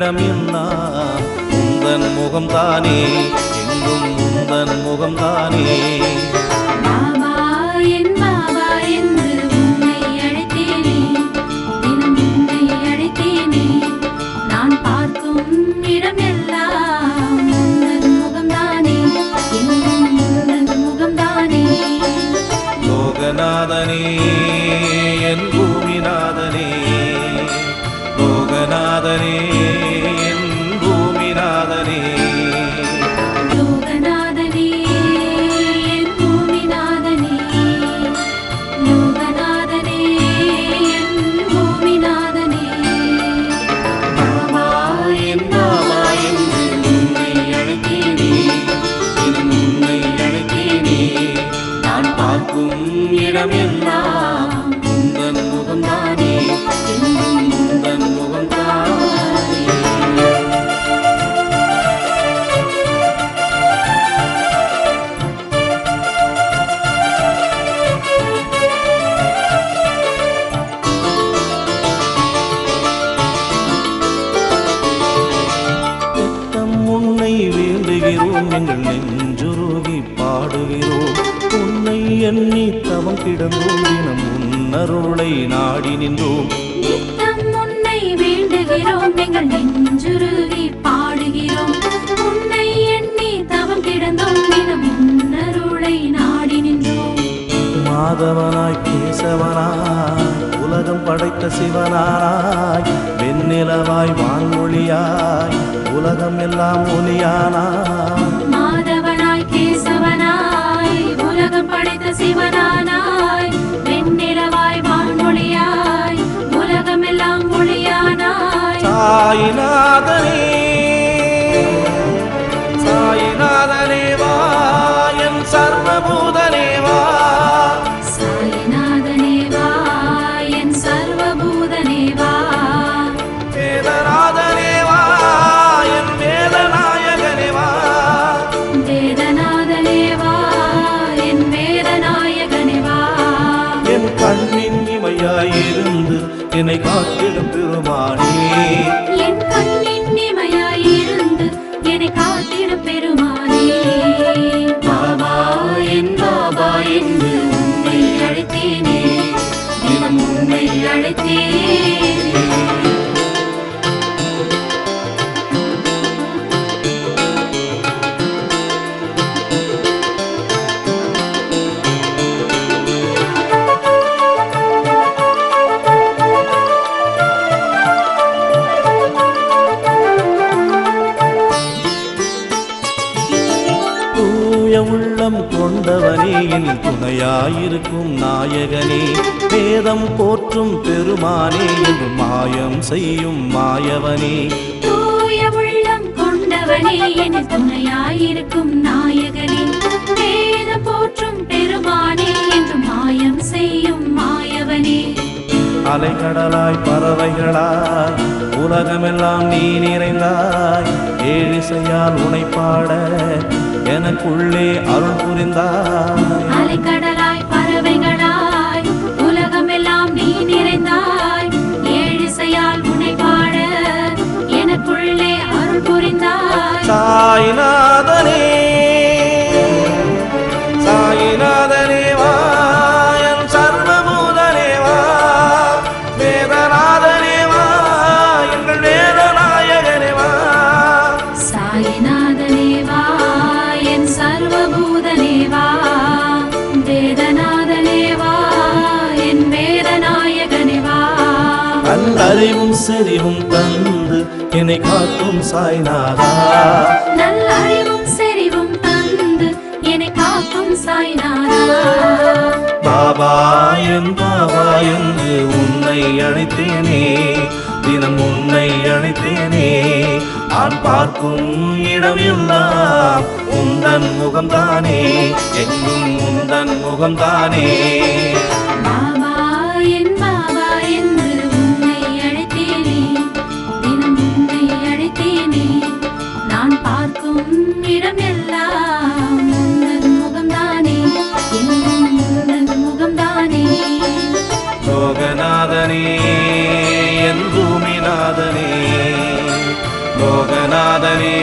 பார்க்கும் இடம் எல்லாம் உந்தன் முகம்தானே எங்கும் உந்தன் முகம்தானே. எங்கள் நெஞ்சுருகி பாடுகிறோம் உன்னை எண்ணி தவம் கிடந்தோம் தினம் உன்னருளை நாடி நின்றோம். உன்னை வேண்டுகிறோம் எங்கள் நெஞ்சுருகி பாடுகிறோம். உன்னை எண்ணி தவம் கிடந்தோம் தினம் உன்னருளை நாடி நின்றோம். மாதவனாய் கேசவனாய் உலகம் படைத்த சிவனானாய் வெண்ணிலவாய் வான்மொழியாய் உலகம் எல்லாம் ஒளியானாய் படைத்த சிவனானாய் வான்மொழியாய் உலகமெல்லாம் மொழியானாய் சாயிநாதனே. என்னை காத்து தூய உள்ளம் கொண்டவனே என் துணையாயிருக்கும் நாயகனே. வேதம் போற்றும் பெருமானே என்று மாயம் செய்யும் மாயவனே. தூய உள்ளம் கொண்டவனே என் துணையாயிருக்கும் நாயகனே. வேத போற்றும் பெருமானே என்று மாயம் செய்யும் மாயவனே. அலைக்கடலாய் பறவைகளாய் உலகமெல்லாம் நீ நிறைந்தாய். ஏழிசையால் உனை பாட எனக்குள்ளே அருள் புரிந்தாய் நல்லறிவும் செறிவும் தந்து என்னை காக்கும் சாய்நாதா. நல்ல அறிவும் செறிவும் தந்து என்னை காக்கும் சாய்நாதா. பாபா என் பாபா என்று உன்னை அழைத்தேனே தினம் உன்னை அழைத்தேனே. நான் பார்க்கும் இடம் எல்லாம் உந்தன் முகம்தானே எங்கும் உந்தன் முகம்தானே. ലോകനാഥനേ